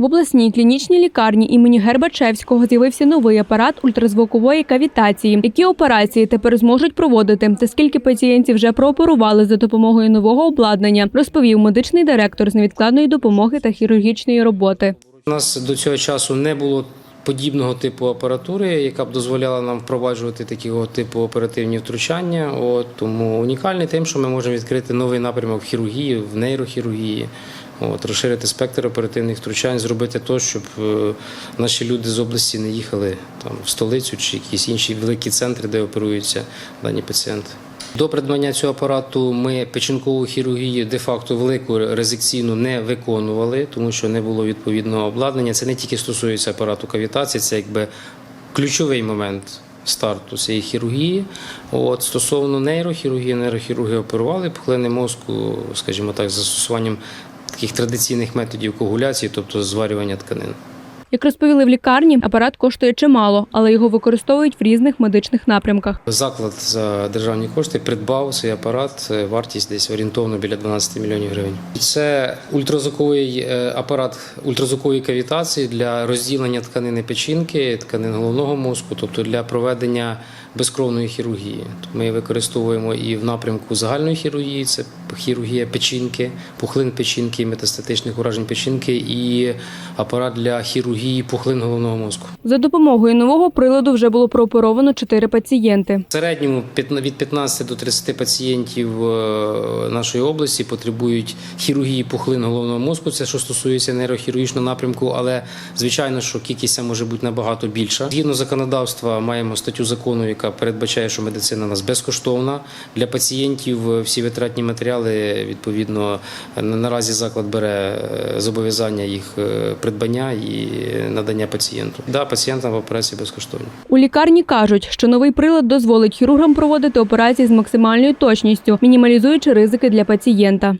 В обласній клінічній лікарні імені Гербачевського з'явився новий апарат ультразвукової кавітації. Які операції тепер зможуть проводити та скільки пацієнтів вже прооперували за допомогою нового обладнання, розповів медичний директор з невідкладної допомоги та хірургічної роботи. У нас до цього часу не було подібного типу апаратури, яка б дозволяла нам впроваджувати такого типу оперативні втручання. От, тому унікальний тим, що ми можемо відкрити новий напрямок в хірургії, в нейрохірургії. От, розширити спектр оперативних втручань, зробити те, щоб е, наші люди з області не їхали там в столицю чи якісь інші великі центри, де оперуються дані пацієнти. До придбання цього апарату ми печінкову хірургію де-факто велику резекційну не виконували, тому що не було відповідного обладнання. Це не тільки стосується апарату кавітації, це якби ключовий момент старту цієї хірургії. От стосовно нейрохірургії, нейрохірурги оперували пухлини мозку, скажімо так, з застосуванням таких традиційних методів коагуляції, тобто зварювання тканин. Як розповіли в лікарні, апарат коштує чимало, але його використовують в різних медичних напрямках. Заклад за державні кошти придбав цей апарат, е, вартість десь орієнтовно біля 12 мільйонів гривень. Це ультразвуковий е, апарат ультразвукової кавітації для розділення тканини печінки, тканин головного мозку, тобто для проведення безкровної хірургії. Тобто Ми використовуємо і в напрямку загальної хірургії, це хірургія печінки, пухлин печінки, метастатичних уражень печінки, і апарат для хірургії пухлин головного мозку. За допомогою нового приладу вже було прооперовано чотири пацієнти. В середньому від 15 до 30 пацієнтів е, нашої області потребують хірургії пухлин головного мозку. Це що стосується нейрохірургічного напрямку, але звичайно, що кількість може бути набагато більша. Згідно законодавства, маємо статтю закону, яка передбачає, що медицина у нас безкоштовна для пацієнтів. Всі витратні матеріали відповідно на- наразі заклад бере е, зобов'язання їх е, придбання і надання пацієнту. Да, пацієнтам операції безкоштовні. У лікарні кажуть, що новий прилад дозволить хірургам проводити операції з максимальною точністю, мінімалізуючи ризики для пацієнта.